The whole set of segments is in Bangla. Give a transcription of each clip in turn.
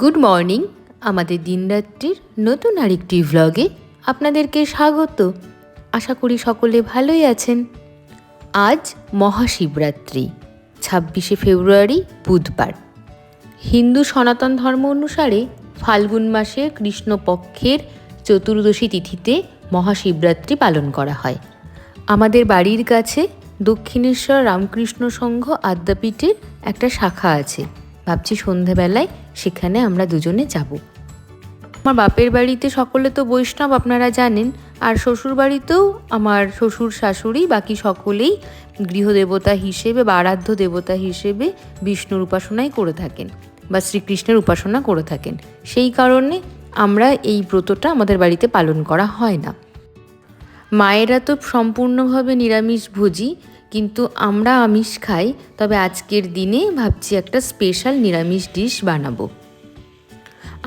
গুড মর্নিং আমাদের দিনরাত্রির নতুন আরেকটি ভ্লগে আপনাদেরকে স্বাগত। আশা করি সকলে ভালোই আছেন। আজ মহাশিবরাত্রি, ছাব্বিশে ফেব্রুয়ারি, বুধবার। হিন্দু সনাতন ধর্ম অনুসারে ফাল্গুন মাসে কৃষ্ণপক্ষের চতুর্দশী তিথিতে মহাশিবরাত্রি পালন করা হয়। আমাদের বাড়ির কাছে দক্ষিণেশ্বর রামকৃষ্ণ সংঘ আদ্যাপীঠের একটা শাখা আছে। ভাবছি সন্ধেবেলায় সেখানে আমরা দুজনে যাব। আমার বাপের বাড়িতে সকলে তো বৈষ্ণব, আপনারা জানেন। আর শ্বশুর বাড়িতেও আমার শ্বশুর শাশুড়ি, বাকি সকলেই গৃহদেবতা হিসেবে বা আরাধ্য দেবতা হিসেবে বিষ্ণুর উপাসনাই করে থাকেন বা শ্রীকৃষ্ণের উপাসনা করে থাকেন। সেই কারণে আমরা এই ব্রতটা আমাদের বাড়িতে পালন করা হয় না। মায়েরা তো সম্পূর্ণভাবে নিরামিষ ভোজি কিন্তু আমরা আমিষ খাই, তবে আজকের দিনে ভাবছি একটা স্পেশাল নিরামিষ ডিশ বানাবো।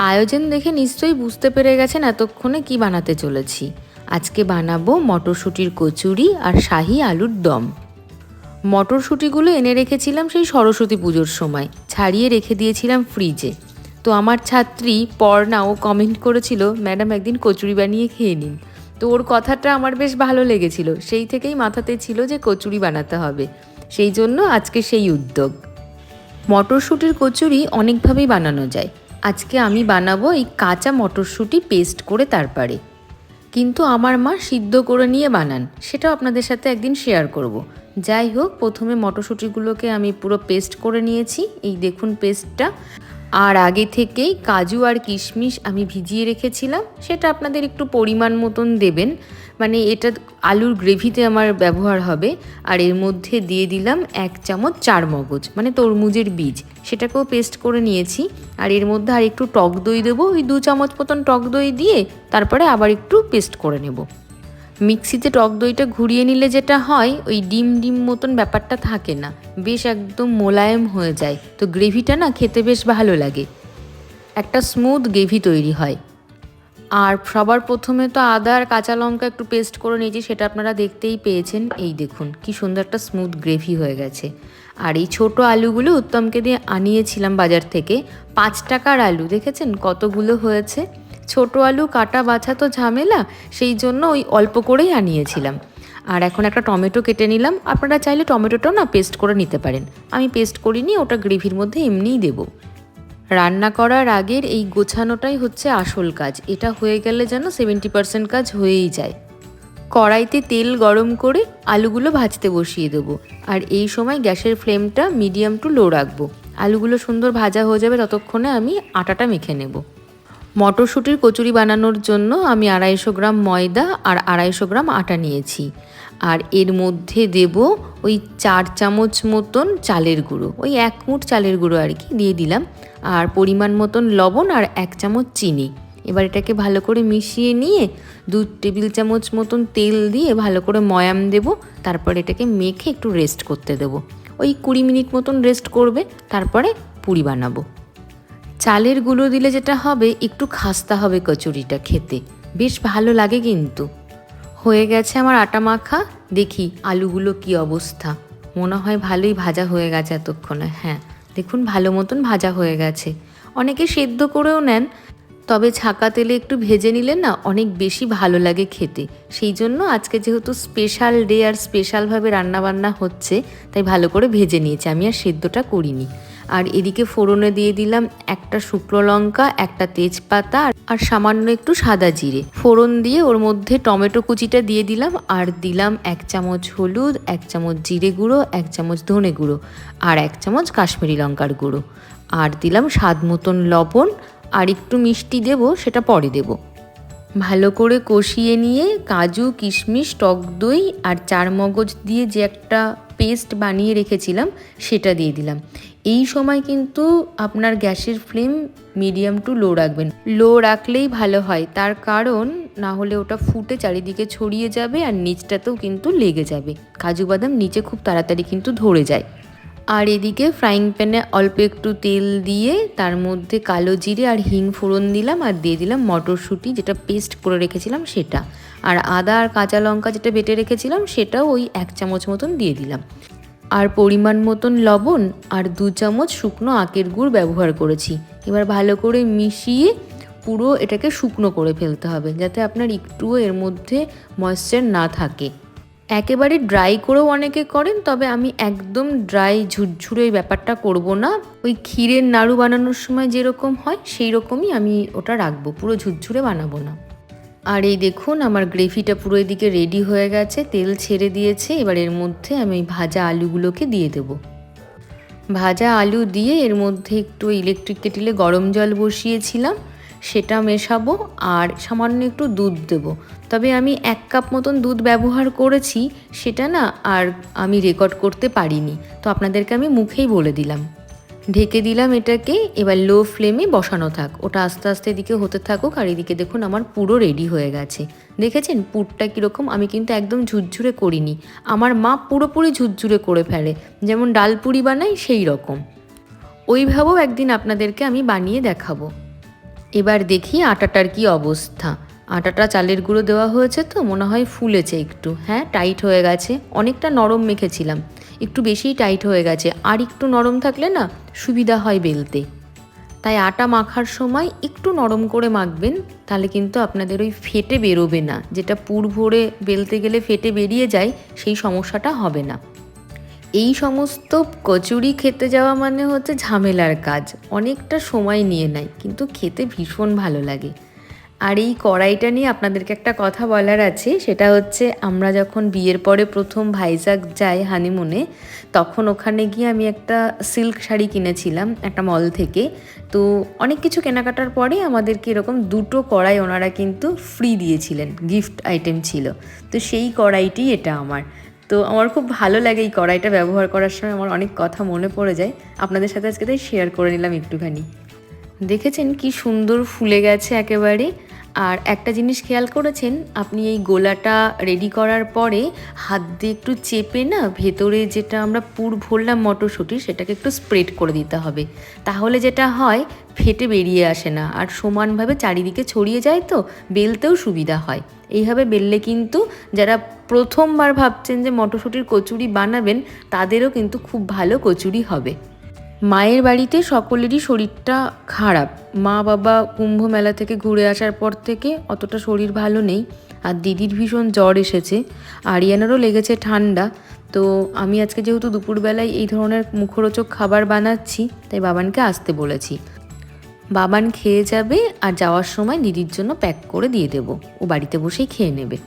আয়োজন দেখে নিশ্চয়ই বুঝতে পেরে গেছেন এতক্ষণে কি বানাতে চলেছি। আজকে বানাবো মটরশুঁটির কচুরি আর শাহি আলুর দম। মটরশুঁটিগুলো এনে রেখেছিলাম সেই সরস্বতী পুজোর সময়, ছাড়িয়ে রেখে দিয়েছিলাম ফ্রিজে তো আমার ছাত্রী পর্ণা ও কমেন্ট করেছিল ম্যাডাম একদিন কচুরি বানিয়ে খেয়ে নিন। তো ওর কথাটা আমার বেশ ভালো লেগেছিল। সেই থেকেই মাথাতে ছিল যে কচুরি বানাতে হবে। সেই জন্য আজকে সেই উদ্যোগ। মটরশুঁটির কচুরি অনেকভাবেই বানানো যায়। আজকে আমি বানাবো এই কাঁচা মটরশুঁটি পেস্ট করে তারপরে কিন্তু আমার মা সিদ্ধ করে নিয়ে বানান, সেটাও আপনাদের সাথে একদিন শেয়ার করব। যাই হোক, প্রথমে মটরশুঁটিগুলোকে আমি পুরো পেস্ট করে নিয়েছি। এই দেখুন পেস্টটা। আর আগে থেকেই কাজু আর কিশমিশ আমি ভিজিয়ে রেখেছিলাম। সেটা আপনাদের একটু পরিমাণ মতন দেবেন। মানে এটা আলুর গ্রেভিতে আমার ব্যবহার হবে। আর এর মধ্যে দিয়ে দিলাম এক চামচ চার মগজ মানে তরমুজের বীজ। সেটাকেও পেস্ট করে নিয়েছি। আর এর মধ্যে আর একটু টক দই দেবো। ওই দু চামচ মতন টক দই দিয়ে তারপরে আবার একটু পেস্ট করে নেব। মিক্সিতে টক দইটা ঘুরিয়ে নিলে যেটা হয়, ওই ডিম ডিম মতন ব্যাপারটা থাকে না। বেশ একদম মোলায়েম হয়ে যায়। তো গ্রেভিটা না খেতে বেশ ভালো লাগে। একটা স্মুথ গ্রেভি তৈরি হয়। আর সবার প্রথমে তো আদা আর কাঁচা লঙ্কা একটু পেস্ট করে নিয়েছি, সেটা আপনারা দেখতেই পেয়েছেন। এই দেখুন, কি সুন্দর একটা স্মুথ গ্রেভি হয়ে গেছে। আর এই ছোট আলুগুলো উত্তমকে দিয়ে আনিয়েছিলাম বাজার থেকে। পাঁচ টাকার আলু, দেখেছেন কতগুলো হয়েছে? ছোট আলু, কাটা বাছা তো ঝামেলা, সেই জন্য ওই অল্প করেই আনিয়েছিলাম। আর এখন একটা টমেটো কেটে নিলাম। আপনারা চাইলে টমেটোটাও না পেস্ট করে নিতে পারেন। আমি পেস্ট করিনি, ওটা গ্রেভির মধ্যে এমনিই দেবো। রান্না করার আগের এই গোছানোটাই হচ্ছে আসল কাজ। এটা হয়ে গেলে যেন সেভেন্টি পার্সেন্ট কাজ হয়েই যায়। কড়াইতে তেল গরম করে আলুগুলো ভাজতে বসিয়ে দেবো। আর এই সময় গ্যাসের ফ্লেমটা মিডিয়াম টু লো রাখব। আলুগুলো সুন্দর ভাজা হয়ে যাবে, ততক্ষণে আমি আটাটা মেখে নেব। মটরশুঁটির কচুরি বানানোর জন্য আমি আড়াইশো গ্রাম ময়দা আর আড়াইশো গ্রাম আটা নিয়েছি। আর এর মধ্যে দেব ওই চার চামচ মতন চালের গুঁড়ো। ওই এক মুঠ চালের গুঁড়ো আর কি দিয়ে দিলাম। আর পরিমাণ মতন লবণ আর এক চামচ চিনি। এবার এটাকে ভালো করে মিশিয়ে নিয়ে দু টেবিল চামচ মতন তেল দিয়ে ভালো করে ময়াম দেব। তারপর এটাকে মেখে একটু রেস্ট করতে দেব। ওই কুড়ি মিনিট মতন রেস্ট করবে। তারপরে পুরি বানাবো। চালের গুঁড়ো দিলে যেটা হবে, একটু খাস্তা হবে কচুরিটা খেতে। বেশ ভালো লাগে কিন্তু। হয়ে গেছে আমার আটা মাখা। দেখি আলুগুলো কি অবস্থা। মনে হয় ভালোই ভাজা হয়ে গেছে এতক্ষণে। হ্যাঁ দেখুন ভালো মতন ভাজা হয়ে গেছে। অনেকে সেদ্ধ করেও নেন, তবে ছাকা তেলে একটু ভেজে নিলে না অনেক বেশি ভালো লাগে খেতে। সেই জন্য আজকে যেহেতু স্পেশাল ডে আর স্পেশালভাবে রান্নাবান্না হচ্ছে, তাই ভালো করে ভেজে নিয়েছি। আমি আর সেদ্ধটা করিনি। আর এদিকে ফোড়নে দিয়ে দিলাম একটা শুকনো লঙ্কা, একটা তেজপাতা আর সামান্য একটু সাদা জিরে। ফোড়ন দিয়ে ওর মধ্যে টমেটো কুচিটা দিয়ে দিলাম আর দিলাম এক চামচ হলুদ, এক চামচ জিরে গুঁড়ো, এক চামচ ধনে গুঁড়ো আর এক চামচ কাশ্মীরি লঙ্কার গুঁড়ো। আর দিলাম স্বাদ মতন লবণ আর একটু মিষ্টি দেব, সেটা পরে দেব। ভালো করে কষিয়ে নিয়ে কাজু, কিশমিশ, টক দই আর চার মগজ দিয়ে যে একটা পেস্ট বানিয়ে রেখেছিলাম, সেটা দিয়ে দিলাম। এই সময় কিন্তু আপনার গ্যাসের ফ্লেম মিডিয়াম টু লো রাখবেন। লো রাখলেই ভালো হয়। তার কারণ, না হলে ওটা ফুটে চারিদিকে ছড়িয়ে যাবে আর নিচটাতেও কিন্তু লেগে যাবে। কাজু বাদাম নিচে খুব তাড়াতাড়ি কিন্তু ধরে যায়। আর এদিকে ফ্রাইং প্যানে অল্প একটু তেল দিয়ে তার মধ্যে কালো জিরে আর হিং ফোড়ন দিলাম আর দিয়ে দিলাম মটরশুঁটি, যেটা পেস্ট করে রেখেছিলাম সেটা। আর আদা আর কাঁচা লঙ্কা যেটা বেটে রেখেছিলাম সেটাও ওই এক চামচ মতন দিয়ে দিলাম। আর পরিমাণ মতন লবণ আর দু চামচ শুকনো আখের গুড় ব্যবহার করেছি। এবার ভালো করে মিশিয়ে পুরো এটাকে শুকনো করে ফেলতে হবে, যাতে আপনার একটুও এর মধ্যে ময়েশ্চার না থাকে। একেবারে ড্রাই করেও অনেকে করেন, তবে আমি একদম ড্রাই ঝুরঝুরে এই ব্যাপারটা করব না। ওই ক্ষীরের নাড়ু বানানোর সময় যেরকম হয় সেই রকমই আমি ওটা রাখব, পুরো ঝুরঝুরে বানাবো না। আর এই দেখুন, আমার গ্রেভিটা পুরো এদিকে রেডি হয়ে গেছে, তেল ছেড়ে দিয়েছে, এবার এর মধ্যে আমি ভাজা আলুগুলোকে দিয়ে দেবো। ভাজা আলু দিয়ে এর মধ্যে একটু ইলেকট্রিক কেটিলে গরম জল বসিয়েছিলাম, সেটা মেশাবো আর সামান্য একটু দুধ দেবো। তবে আমি এক কাপ মতন দুধ ব্যবহার করেছি, সেটা না আর আমি রেকর্ড করতে পারিনি। তো আপনাদেরকে আমি মুখেই বলে দিলাম। ঢেকে দিলাম এটাকে, এবার লো ফ্লেমে বসানো থাক। ওটা আস্তে আস্তে এদিকে হতে থাকুক আর এদিকে দেখুন আমার পুরো রেডি হয়ে গেছে। দেখেছেন? পুরটা কীরকম? আমি কিন্তু একদম ঝুরঝুরে করিনি। আমার মা পুরোপুরি ঝুরঝুরে করে ফেলে। যেমন ডাল পুরি বানাই, সেই রকম। ওইভাবেও একদিন আপনাদেরকে আমি বানিয়ে দেখাবো। এবার দেখি আটাটার কি অবস্থা। আটাটা চালের গুঁড়ো দেওয়া হয়েছে তো, মনে হয় ফুলেছে একটু। হ্যাঁ টাইট হয়ে গেছে। অনেকটা নরম মেখেছিলাম। একটু বেশিই টাইট হয়ে গেছে। আর একটু নরম থাকলে না সুবিধা হয় বেলতে। তাই আটা মাখার সময় একটু নরম করে মাখবেন, তাহলে কিন্তু আপনাদের ওই ফেটে বেরোবে না। যেটা পুর ভরে বেলতে গেলে ফেটে বেরিয়ে যায়, সেই সমস্যাটা হবে না। এই সমস্ত কচুরি খেতে যাওয়া মানে হচ্ছে ঝামেলার কাজ। অনেকটা সময় নিয়ে নেয়, কিন্তু খেতে ভীষণ ভালো লাগে। আর এই কড়াইটা নিয়ে আপনাদেরকে একটা কথা বলার আছে, সেটা হচ্ছে আমরা যখন বিয়ের পরে প্রথম ভাইজাগ যাই হানিমুনে, তখন ওখানে গিয়ে আমি একটা সিল্ক শাড়ি কিনেছিলাম একটা মল থেকে। তো অনেক কিছু কেনাকাটার পরে আমাদেরকে এরকম দুটো কড়াই ওনারা কিন্তু ফ্রি দিয়েছিলেন গিফট আইটেম ছিল। তো সেই কড়াইটি এটা আমার। তো আমার খুব ভালো লাগে এই কড়াইটা ব্যবহার করার সময়, আমার অনেক কথা মনে পড়ে যায়। আপনাদের সাথে আজকে তাই শেয়ার করে নিলাম একটুখানি। দেখেছেন কি সুন্দর ফুলে গেছে একেবারে? আর একটা জিনিস খেয়াল করেছেন, আপনি এই গোলাটা রেডি করার পরে হাত দিয়ে একটু চেপে না ভেতরে যেটা আমরা পুর ভরলাম মটরশুঁটি সেটাকে একটু স্প্রেড করে দিতে হবে। তাহলে যেটা হয়, ফেটে বেরিয়ে আসে না আর সমানভাবে চারিদিকে ছড়িয়ে যায় তো, বেলতেও সুবিধা হয়। এইভাবে বেললে কিন্তু যারা প্রথমবার ভাবছেন যে মটরশুঁটির কচুরি বানাবেন, তাদেরও কিন্তু খুব ভালো কচুরি হবে। মায়ের বাড়িতে সকলেরই শরীরটা খারাপ। মা বাবা কুম্ভ মেলা থেকে ঘুরে আসার পর থেকে অতটা শরীর ভালো নেই। আর দিদির ভীষণ জ্বর এসেছে। আরিয়ানারও লেগেছে ঠান্ডা। তো আমি আজকে যেহেতু দুপুরবেলায় এই ধরনের মুখরোচক খাবার বানাচ্ছি, তাই বাবানকে আসতে বলেছি। বাবান খেয়ে যাবে আর যাওয়ার সময় দিদির জন্য প্যাক করে দিয়ে দেবো। ও বাড়িতে বসেই খেয়ে নেবে।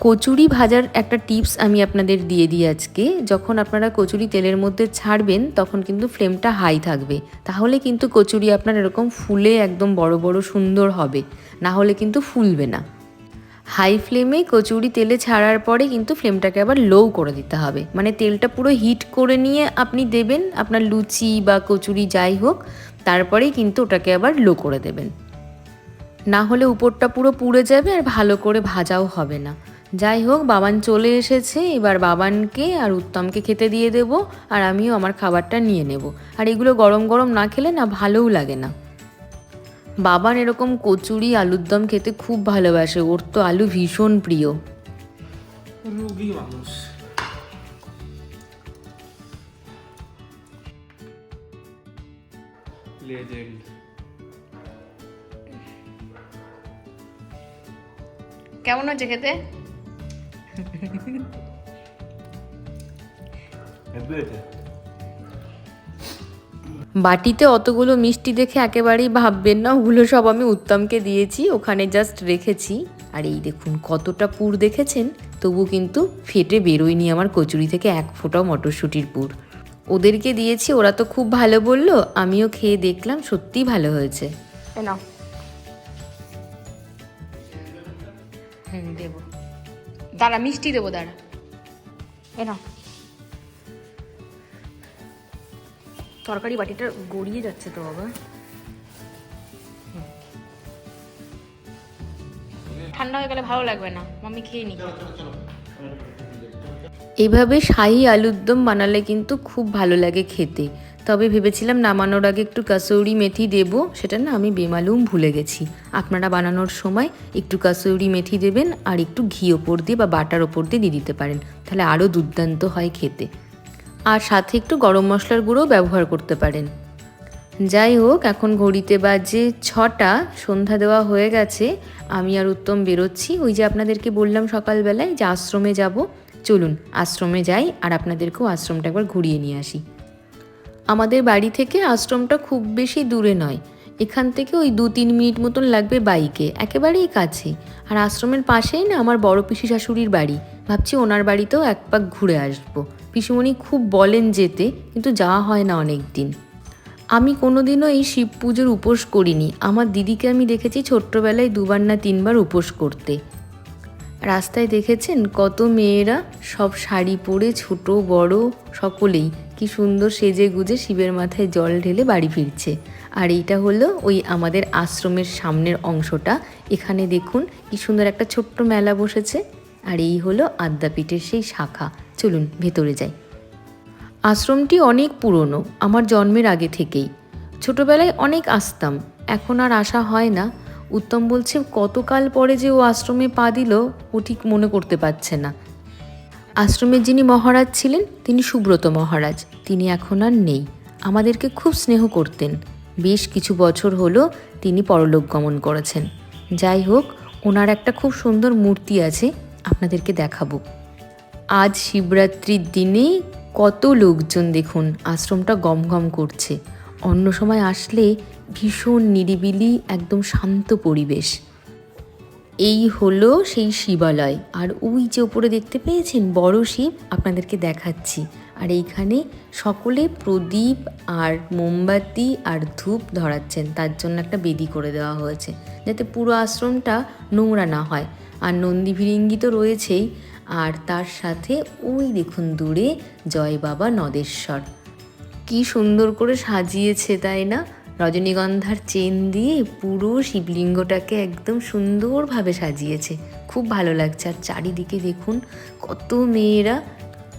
কচুরি ভাজার একটা টিপস আমি আপনাদের দিয়ে দিই আজকে। যখন আপনারা কচুরি তেলের মধ্যে ছাড়বেন, তখন কিন্তু ফ্লেমটা হাই থাকবে। তাহলে কিন্তু কচুরি আপনার এরকম ফুলে একদম বড় বড় সুন্দর হবে। না হলে কিন্তু ফুলবে না। হাই ফ্লেমে কচুরি তেলে ছাড়ার পরে কিন্তু ফ্লেমটাকে আবার লো করে দিতে হবে। মানে তেলটা পুরো হিট করে নিয়ে আপনি দেবেন আপনার লুচি বা কচুরি যাই হোক, তারপরেই কিন্তু ওটাকে আবার লো করে দেবেন। না হলে উপরটা পুরো পুড়ে যাবে আর ভালো করে ভাজাও হবে না। যাই হোক বাবান চলে এসেছে। এবার বাবানকে আর উত্তমকে খেতে দিয়ে দেব আর আমিও আমার খাবারটা নিয়ে নেব। আর এগুলো গরম গরম না খেলে না ভালোও লাগে না। বাবান এরকম কচুরি আলুর দম খেতে খুব ভালোবাসে। ওর তো আলু ভীষণ প্রিয়। মানুষ। লেজেন্ড কেমন হচ্ছে খেতে? বাটিতে অতগুলো মিষ্টি দেখে একেবারেই ভাববেন না ওগুলো সব আমি উত্তমকে দিয়েছি ওখানে জাস্ট রেখেছি। আর এই দেখুন কতটা পুর দেখেছেন তবু কিন্তু ফেটে বেরোয়নি আমার কচুরি থেকে এক ফোঁটা মটরশুঁটির পুর। ওদেরকে দিয়েছি ওরা তো খুব ভালো বলল আমিও খেয়ে দেখলাম সত্যিই ভালো হয়েছে। এ দেবো। দাঁড়া মিষ্টি দেবো দাঁড়া। এ নাও। তরকারি বাটিটা গড়িয়ে যাচ্ছে তো বাবা। ঠান্ডা হয়ে গেলে ভালো লাগবে না মাম্মি খেয়ে নি এভাবে শাহি আলুর দম বানালে কিন্তু খুব ভালো লাগে খেতে। তবে ভেবেছিলাম নামানোর আগে একটু কাসৌরি মেথি দেব, সেটা না আমি বেমালুম ভুলে গেছি। আপনারা বানানোর সময় একটু কাসৌরি মেথি দেবেন আর একটু ঘি ওপর দিয়ে বা বাটার ওপর দিয়ে দিয়ে দিতে পারেন, তাহলে আরও দুর্দান্ত হয় খেতে। আর সাথে একটু গরম মশলার গুঁড়োও ব্যবহার করতে পারেন। যাই হোক, এখন ঘড়িতে বাজে ছটা, সন্ধ্যা দেওয়া হয়ে গেছে, আমি আর উত্তম বেরোচ্ছি। ওই যে আপনাদেরকে বললাম সকালবেলায় যে আশ্রমে যাব, চলুন আশ্রমে যাই আর আপনাদেরকেও আশ্রমটা একবার ঘুরিয়ে নিয়ে আসি। আমাদের বাড়ি থেকে আশ্রমটা খুব বেশি দূরে নয়। এখান থেকে ওই দু তিন মিনিট মতন লাগবে বাইকে, একেবারেই কাছে। আর আশ্রমের পাশেই না আমার বড় পিসি শাশুড়ির বাড়ি। ভাবছি ওনার বাড়িতেও এক পাক ঘুরে আসব। পিসিমণি খুব বলেন যেতে, কিন্তু যাওয়া হয় না অনেক দিন আমি কোনোদিনও এই শিব পুজোর উপোস করিনি। আমার দিদিকে আমি দেখেছি ছোট্টবেলায় দুবার না তিনবার উপোস করতে। রাস্তায় দেখেছেন কত মেয়েরা সব শাড়ি পরে, ছোট, বড়, সকলেই। কি সুন্দর সেজে গুজে শিবের মাথায় জল ঢেলে বাড়ি ফিরছে। আর এইটা হলো ওই আমাদের আশ্রমের সামনের অংশটা। এখানে দেখুন কি সুন্দর একটা ছোট্ট মেলা বসেছে। আর এই হলো আদ্যাপীঠের সেই শাখা। চলুন ভেতরে যাই। আশ্রমটি অনেক পুরনো, আমার জন্মের আগে থেকেই। ছোটবেলায় অনেক আসতাম, এখন আর আসা হয় না। উত্তম বলছে, কতকাল পরে যে ও আশ্রমে পা দিল, ও ঠিক মনে করতে পারছে না। আশ্রমের যিনি মহারাজ ছিলেন, তিনি সুব্রত মহারাজ। তিনি এখন আর নেই। আমাদেরকে খুব স্নেহ করতেন। বেশ কিছু বছর হলো তিনি পরলোক গমন করেছেন। যাই হোক, ওনার একটা খুব সুন্দর মূর্তি আছে, আপনাদেরকে দেখাবো। আজ শিবরাত্রির দিনে কত লোকজন দেখুন, আশ্রমটা গম গম করছে। অন্য সময় আসলে ভীষণ নিরিবিলি, একদম শান্ত পরিবেশ। এই হলো সেই শিবালয়। আর ওই যে উপরে দেখতে পেয়েছেন, বড় শিব, আপনাদেরকে দেখাচ্ছি। আর এইখানে সকলে প্রদীপ আর মোমবাতি আর ধূপ ধরাচ্ছেন। তার জন্য একটা বেদি করে দেওয়া হয়েছে, যাতে পুরো আশ্রমটা নোংরা না হয়। আর নন্দী ভিরিঙ্গি তো রয়েছেই। আর তার সাথে ওই দেখুন দূরে জয় বাবা নদেশ্বর। কি সুন্দর করে সাজিয়েছে, তাই না? রজনীগন্ধার চেন দিয়ে পুরো শিবলিঙ্গটাকে একদম সুন্দরভাবে সাজিয়েছে। খুব ভালো লাগছে। আর চারিদিকে দেখুন, কত মেয়েরা।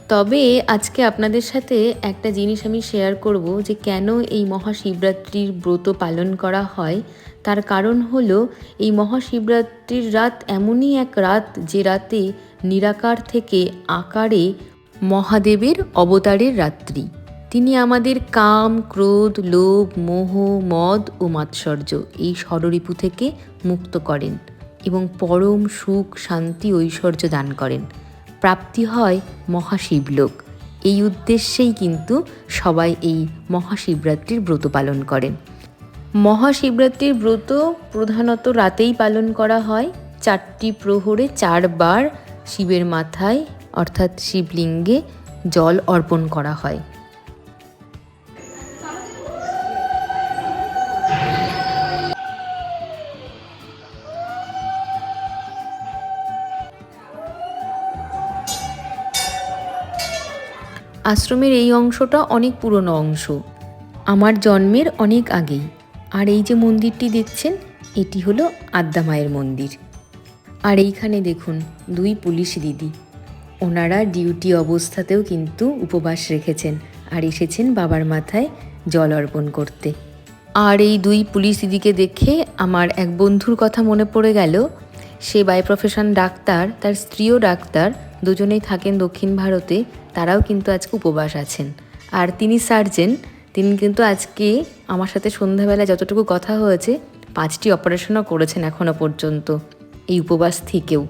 তবে আজকে আপনাদের সাথে একটা জিনিস আমি শেয়ার করব যে কেন এই মহাশিবরাত্রির ব্রত পালন করা হয়। তার কারণ হলো, এই মহাশিবরাত্রির রাত এমনই এক রাত যে রাতে নিরাকার থেকে আকারে মহাদেবের অবতারের রাত্রি। তিনি আমাদের কাম, ক্রোধ, লোভ, মোহ, মদ ও মাৎসর্য এই ষড়রিপু থেকে মুক্ত করেন এবং পরম সুখ, শান্তি, ঐশ্বর্য দান করেন। প্রাপ্তি হয় মহাশিবলোক। এই উদ্দেশ্যেই কিন্তু সবাই এই মহাশিবরাত্রির ব্রত পালন করেন। মহাশিবরাত্রির ব্রত প্রধানত রাতেই পালন করা হয়। চারটি প্রহরে চারবার শিবের মাথায়, অর্থাৎ শিবলিঙ্গে, জল অর্পণ করা হয়। আশ্রমের এই অংশটা অনেক পুরনো অংশ। আমার জন্মের অনেক আগেই। আর এই যে মন্দিরটি দেখছেন, এটি হলো আদ্যা মায়ের মন্দির। আর এইখানে দেখুন, দুই পুলিশ দিদি। ওনারা ডিউটি অবস্থাতেও কিন্তু উপবাস রেখেছেন আর এসেছেন বাবার মাথায় জল অর্পণ করতে। আর এই দুই পুলিশ দিদিকে দেখে আমার এক বন্ধুর কথা মনে পড়ে গেল। সে বাই প্রফেশন ডাক্তার, তার স্ত্রীও ডাক্তার, দুজনেই থাকেন দক্ষিণ ভারতে। তারাও কিন্তু আজকে উপবাস আছেন। আর তিনি সার্জেন, তিনি কিন্তু আজকে আমার সাথে সন্ধ্যাবেলা যতটুকু কথা হয়েছে, পাঁচটি অপারেশনও করেছেন এখনও পর্যন্ত, এই উপবাস থেকেও।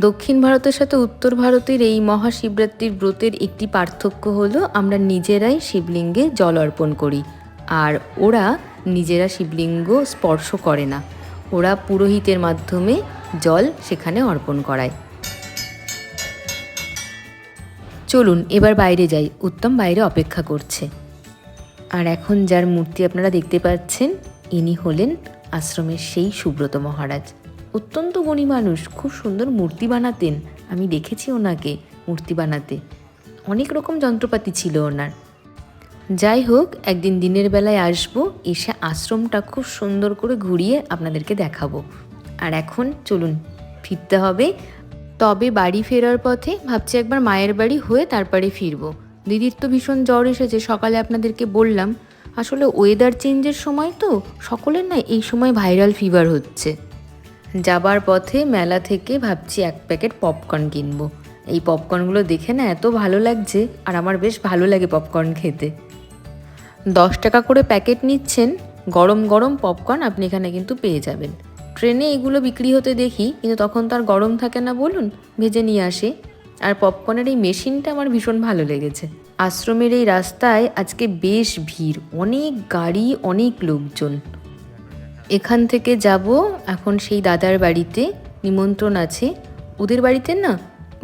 দক্ষিণ ভারতের সাথে উত্তর ভারতের এই মহাশিবরাত্রির ব্রতের একটি পার্থক্য হলো, আমরা নিজেরাই শিবলিঙ্গে জল অর্পণ করি, আর ওরা নিজেরা শিবলিঙ্গ স্পর্শ করে না। ওরা পুরোহিতের মাধ্যমে জল সেখানে অর্পণ করায়। চলুন, এবার বাইরে যাই। উত্তম বাইরে অপেক্ষা করছে। আর এখন যার মূর্তি আপনারা দেখতে পাচ্ছেন, ইনি হলেন আশ্রমের সেই সুব্রত মহারাজ। অত্যন্ত গুণী মানুষ, খুব সুন্দর মূর্তি বানাতেন। আমি দেখেছি ওনাকে মূর্তি বানাতে। অনেক রকম যন্ত্রপাতি ছিল ওনার। যাই হোক, একদিন দিনের বেলায় আসব, এসে আশ্রমটা খুব সুন্দর করে ঘুরিয়ে আপনাদেরকে দেখাবো। আর এখন চলুন, ফিরতে হবে তবে বাড়ি ফেরার পথে ভাবছি একবার মায়ের বাড়ি হয়ে তারপরে ফিরবো। দিদির তো ভীষণ জ্বর এসেছে, সকালে আপনাদেরকে বললাম। আসলে ওয়েদার চেঞ্জের সময় তো সকলের না এই সময় ভাইরাল ফিভার হচ্ছে। যাবার পথে মেলা থেকে ভাবছি এক প্যাকেট পপকর্ন কিনবো। এই পপকর্নগুলো দেখে না এত ভালো লাগছে, আর আমার বেশ ভালো লাগে পপকর্ন খেতে। দশ টাকা করে প্যাকেট নিচ্ছেন, গরম গরম পপকর্ন আপনি এখানে কিন্তু পেয়ে যাবেন। ট্রেনে এগুলো বিক্রি হতে দেখি, কিন্তু তখন তো আর গরম থাকে না বলুন, ভেজে নিয়ে আসে। আর পপকর্নের এই মেশিনটা আমার ভীষণ ভালো লেগেছে। আশ্রমের এই রাস্তায় আজকে বেশ ভিড়, অনেক গাড়ি, অনেক লোকজন। এখান থেকে যাব, এখন সেই দাদার বাড়িতে, নিমন্ত্রণ আছে। ওদের বাড়িতে না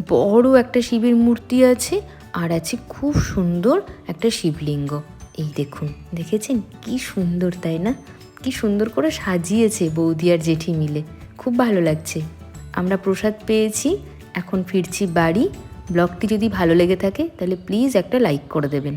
বড় একটা শিবের মূর্তি আছে, আর আছে খুব সুন্দর একটা শিবলিঙ্গ। এই দেখুন, দেখেছেন? কি সুন্দর, তাই না? কি সুন্দর করে সাজিয়েছে বৌদি আর জেঠি মিলে। খুব ভালো লাগছে। আমরা প্রসাদ পেয়েছি, এখন ফিরছি বাড়ি। ব্লগটি যদি ভালো লেগে থাকে, তাহলে প্লিজ একটা লাইক করে দেবেন।